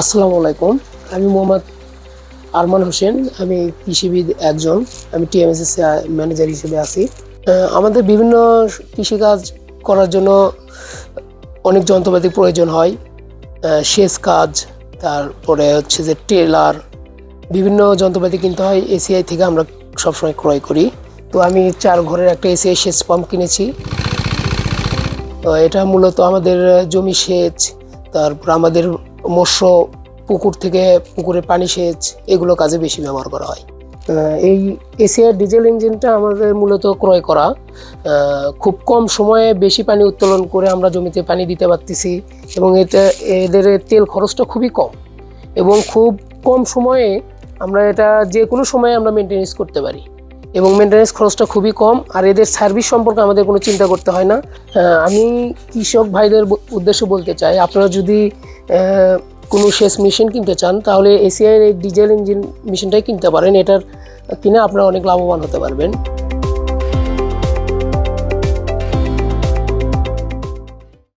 আসসালামু আলাইকুম। আমি মোহাম্মদ আরমান হোসেন, আমি কৃষিবিদ একজন, আমি টিএমএসএস ম্যানেজার হিসেবে আছি। আমাদের বিভিন্ন কৃষিকাজ করার জন্য অনেক যন্ত্রপাতির প্রয়োজন হয়। সেচ কাজ, তারপরে হচ্ছে যে টেলার বিভিন্ন যন্ত্রপাতি কিনতে হয় এসিআই থেকে আমরা সবসময় ক্রয় করি। তো আমি চার ঘরের একটা এসিআই সেচ পাম্প কিনেছি। তো এটা মূলত আমাদের জমি সেচ, তারপর আমাদের মৎস্য পুকুর থেকে পুকুরে পানি সেচ, এগুলো কাজে বেশি ব্যবহার করা হয়। এই এসিআর ডিজেল ইঞ্জিনটা আমাদের মূলত ক্রয় করা। খুব কম সময়ে বেশি পানি উত্তোলন করে আমরা জমিতে পানি দিতে পারতেছি এবং এটা, এদের তেল খরচটা খুবই কম এবং খুব কম সময়ে আমরা এটা যে কোনো সময়ে আমরা মেনটেনেন্স করতে পারি এবং মেনটেনেন্স খরচটা খুবই কম আর এদের সার্ভিস সম্পর্কে আমাদের কোনো চিন্তা করতে হয় না। আমি কৃষক ভাইদের উদ্দেশ্য বলতে চাই, আপনারা যদি কোনো শেষ মেশিন কিনতে চান, তাহলে এসিআইয়ের এই ডিজেল ইঞ্জিন মেশিনটাই কিনতে পারেন। এটার কিনে আপনারা অনেক লাভবান হতে পারবেন।